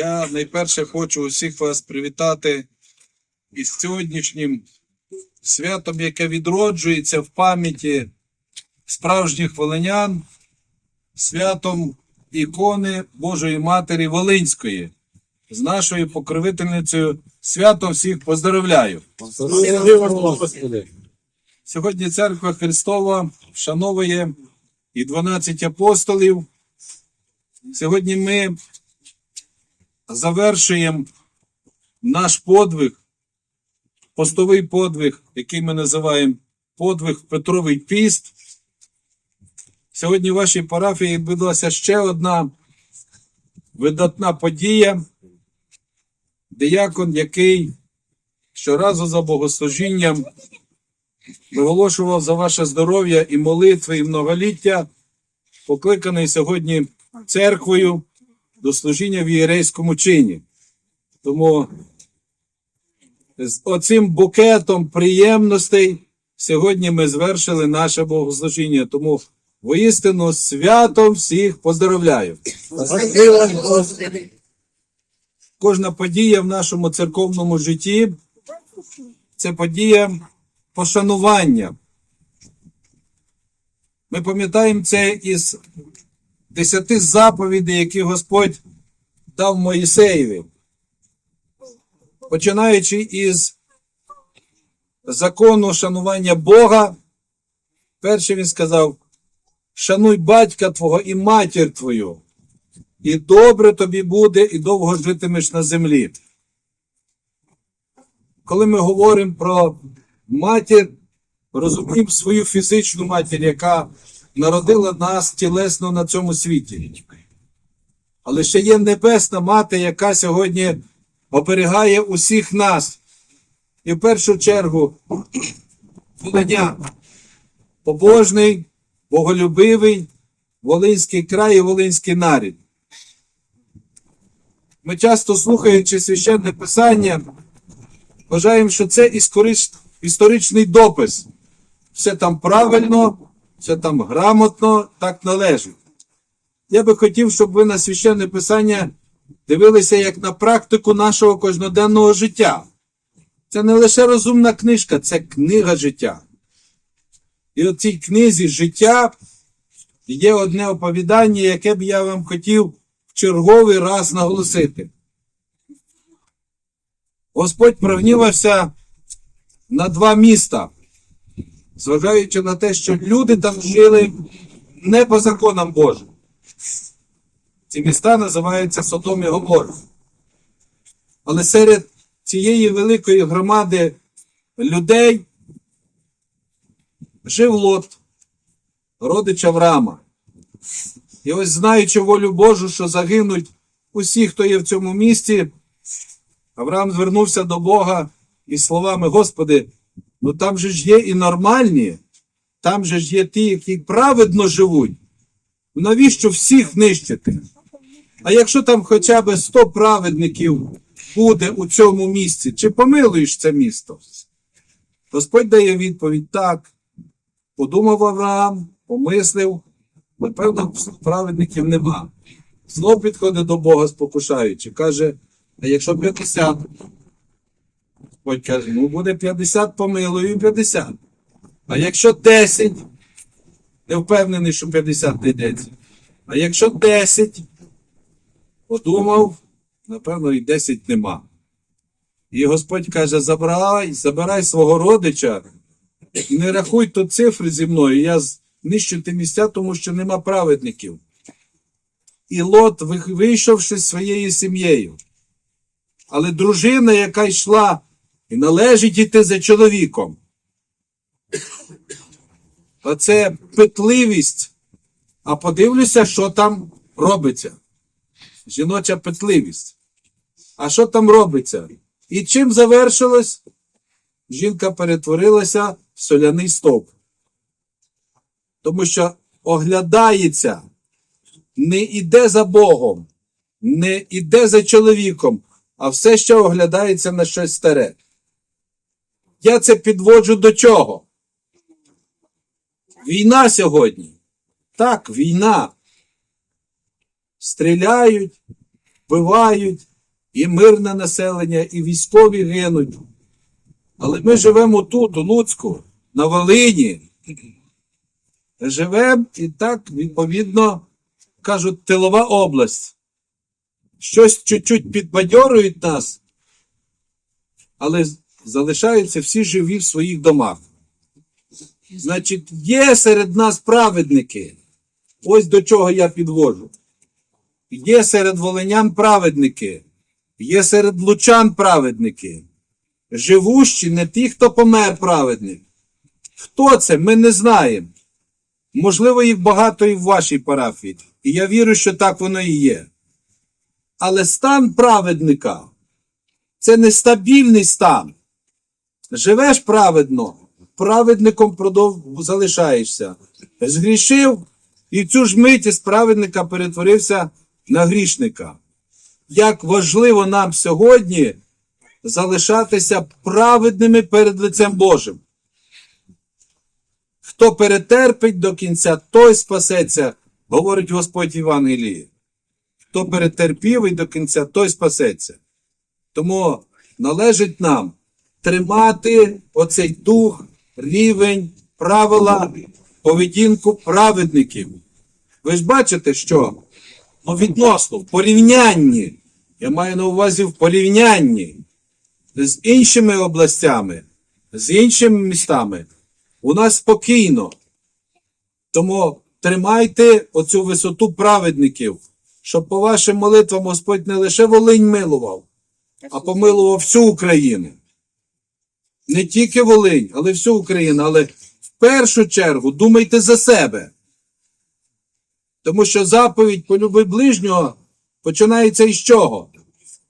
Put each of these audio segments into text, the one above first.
Я найперше хочу усіх вас привітати із сьогоднішнім святом, яке відроджується в пам'яті справжніх волинян, святом ікони Божої Матері Волинської. З нашою покровительницею свято всіх поздоровляю. Сьогодні Церква Христова вшановує і 12 апостолів. Сьогодні ми завершуємо наш подвиг, постовий подвиг, який ми називаємо подвиг Петровий піст. Сьогодні в вашій парафії відбулася ще одна видатна подія. Диякон, який щоразу за богослужінням виголошував за ваше здоров'я і молитви, і многоліття, покликаний сьогодні церквою до служіння в єрейському чині. Тому з оцим букетом приємностей сьогодні ми звершили наше богослужіння. Тому воістину святом всіх поздоровляю. Кожна подія в нашому церковному житті це подія пошанування. Ми пам'ятаємо це із десяти заповідей, які Господь дав Моїсеєві. Починаючи із закону шанування Бога, перше він сказав: шануй батька твого і матір твою, і добре тобі буде, і довго житимеш на землі. Коли ми говоримо про матір, розуміємо свою фізичну матір, яка народила нас тілесно на цьому світі. Але ще є небесна мати, яка сьогодні оберігає усіх нас. І в першу чергу Волиня побожний, боголюбивий, Волинський край і Волинський нарід. Ми часто слухаючи священне писання, вважаємо, що це історич- історичний допис. Все там правильно, все там грамотно, так належить. Я би хотів, щоб ви на священне писання дивилися як на практику нашого кожноденного життя. Це не лише розумна книжка, це книга життя. І у цій книзі життя є одне оповідання, яке б я вам хотів в черговий раз наголосити. Господь прогнівався на два міста, зважаючи на те, що люди там жили не по законам Божим. Ці міста називаються Содом і Гомор. Але серед цієї великої громади людей жив Лот, родич Авраама. І ось знаючи волю Божу, що загинуть усі, хто є в цьому місті, Авраам звернувся до Бога із словами: Господи, ну там же ж є і нормальні, там же ж є ті, які праведно живуть. Навіщо всіх нищити? А якщо там хоча б 100 праведників буде у цьому місці, чи помилуєш це місто? Господь дає відповідь так. Подумав Авраам, помислив, напевно, праведників нема. Знов підходить до Бога, спокушаючи, каже, а якщо 50? Каже, ну буде 50, помилую і 50. А якщо 10, не впевнений, що 50 не йдеться. А якщо 10, подумав, напевно, і 10 нема. І Господь каже: забирай, забирай свого родича, не рахуй тут цифри зі мною, я знищу ті місця, тому що нема праведників. І Лот, вийшовши з своєю сім'єю. Але дружина, яка йшла, і належить іти за чоловіком. Оце петливість. А подивлюся, що там робиться. Жіноча петливість. А що там робиться? І чим завершилось? Жінка перетворилася в соляний стовп. Тому що оглядається, не іде за Богом, не іде за чоловіком, а все ще оглядається на щось старе. Я це підводжу до чого? Війна сьогодні. Так, війна. Стріляють, вбивають, і мирне населення, і військові гинуть. Але ми живемо тут, у Луцьку, на Волині. Живемо і так, відповідно, кажуть, тилова область. Щось чуть-чуть підбадьорюють нас, але залишаються всі живі в своїх домах. Значить, є серед нас праведники. Ось до чого я підвожу. Є серед волинян праведники, є серед лучан праведники. Живущі не ті, хто помер праведник. Хто це? Ми не знаємо. Можливо, їх багато і в вашій парафії. І я вірю, що так воно і є. Але стан праведника це нестабільний стан. Живеш праведно, праведником продов... залишаєшся. Згрішив, і цю ж мить із праведника перетворився на грішника. Як важливо нам сьогодні залишатися праведними перед лицем Божим. Хто перетерпить до кінця, той спасеться, говорить Господь Євангелії. Хто перетерпів і до кінця, той спасеться. Тому належить нам тримати оцей дух, рівень, правила, поведінку праведників. Ви ж бачите, що ну, відносно в порівнянні, я маю на увазі в порівнянні з іншими областями, з іншими містами, у нас спокійно. Тому тримайте оцю висоту праведників, щоб по вашим молитвам Господь не лише Волинь милував, а помилував всю Україну. Не тільки Волинь, але всю Україну. Але в першу чергу думайте за себе. Тому що заповідь полюби ближнього починається із чого?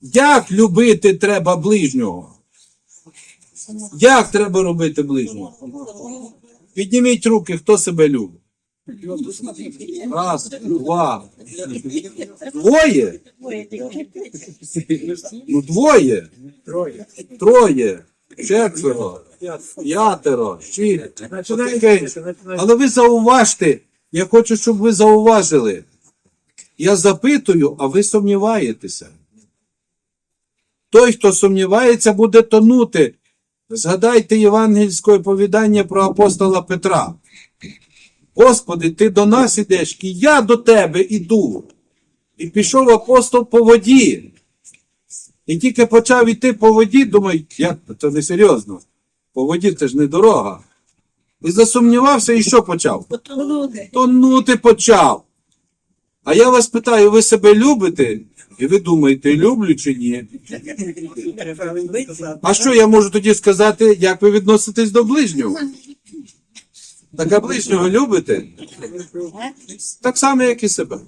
Як любити треба ближнього? Як треба робити ближнього? Підніміть руки, хто себе любить. Раз, два. Двоє? Ну, двоє. Троє. Четверо. П'ятеро. Шість. Але ви зауважте, я хочу, щоб ви зауважили. Я запитую, а ви сумніваєтеся. Той, хто сумнівається, буде тонути. Згадайте євангельське повідання про апостола Петра. Господи, ти до нас ідеш, і я до тебе іду. І пішов апостол по воді. І тільки почав іти по воді, думаю, як це не серйозно. По воді це ж не дорога. І засумнівався, і що почав? Тонути почав. А я вас питаю, ви себе любите? І ви думаєте, люблю чи ні? А що я можу тоді сказати, як ви відноситесь до ближнього? Так а ближнього любите? Так само, як і себе.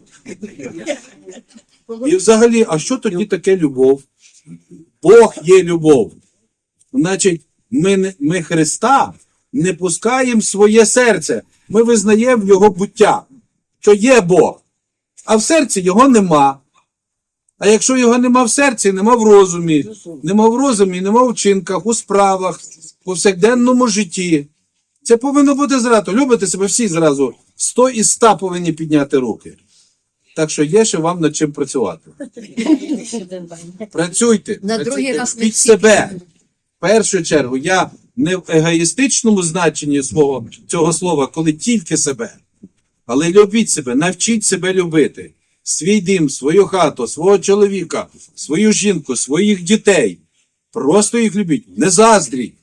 І взагалі, а що тоді таке любов? Бог є любов. Значить, ми, ми Христа не пускаємо своє серце. Ми визнаємо Його буття, що є Бог, а в серці його нема. А якщо його нема в серці, нема в розумі, нема в розумі, нема в вчинках, у справах, в повсякденному житті. Це повинно бути зразу. Любите себе всі зразу. Сто із ста повинні підняти руки. Так що є ще вам над чим працювати. Працюйте, На другий раз не під всі. себе. В першу чергу, я не в егоїстичному значенні свого цього слова, коли тільки себе. Але любіть себе, навчіть себе любити. Свій дім, свою хату, свого чоловіка, свою жінку, своїх дітей. Просто їх любіть. Не заздріть.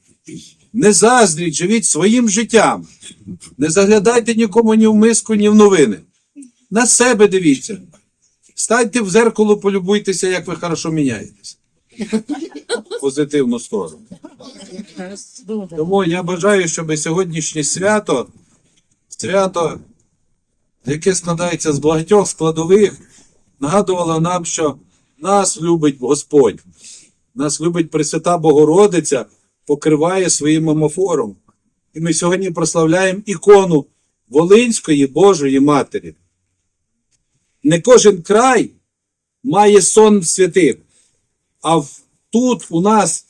Не заздріть, живіть своїм життям. Не заглядайте нікому ні в миску, ні в новини. На себе дивіться. Станьте в зеркало, полюбуйтеся, як ви хорошо міняєтесь. Позитивну сторону. Тому я бажаю, щоб сьогоднішнє свято, свято, яке складається з багатьох складових, нагадувало нам, що нас любить Господь, нас любить Пресвята Богородиця, покриває своїм амофором. І ми сьогодні прославляємо ікону Волинської Божої Матері. Не кожен край має сон святих, а тут у нас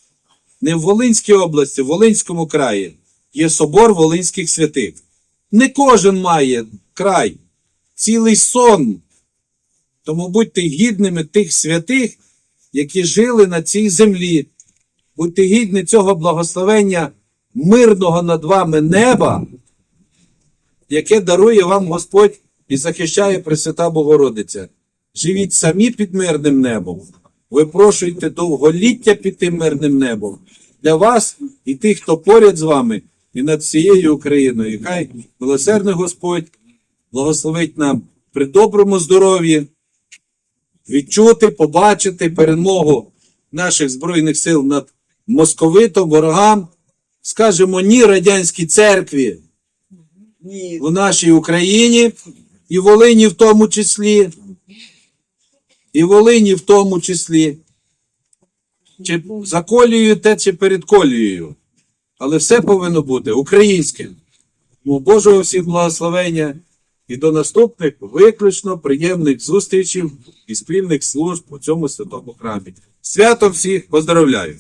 не в Волинській області, в Волинському краї є собор Волинських святих. Не кожен має край, цілий сон. Тому будьте гідними тих святих, які жили на цій землі. Будьте гідні цього благословення мирного над вами неба, яке дарує вам Господь і захищає Пресвята Богородиця. Живіть самі під мирним небом. Випрошуйте довголіття під тим мирним небом для вас і тих, хто поряд з вами, і над всією Україною. І хай милосердний Господь благословить нам при доброму здоров'ї відчути, побачити перемогу наших Збройних сил над московитом, ворогам. Скажемо ні радянській церкві Ні. в нашій Україні, і Волині в тому числі, і Волині в тому числі. Чи за колією те, чи перед колією. Але все повинно бути українським. Тому Божого всіх благословення і до наступних виключно приємних зустрічей і спільних служб у цьому святому храмі. Свято всіх поздравляю!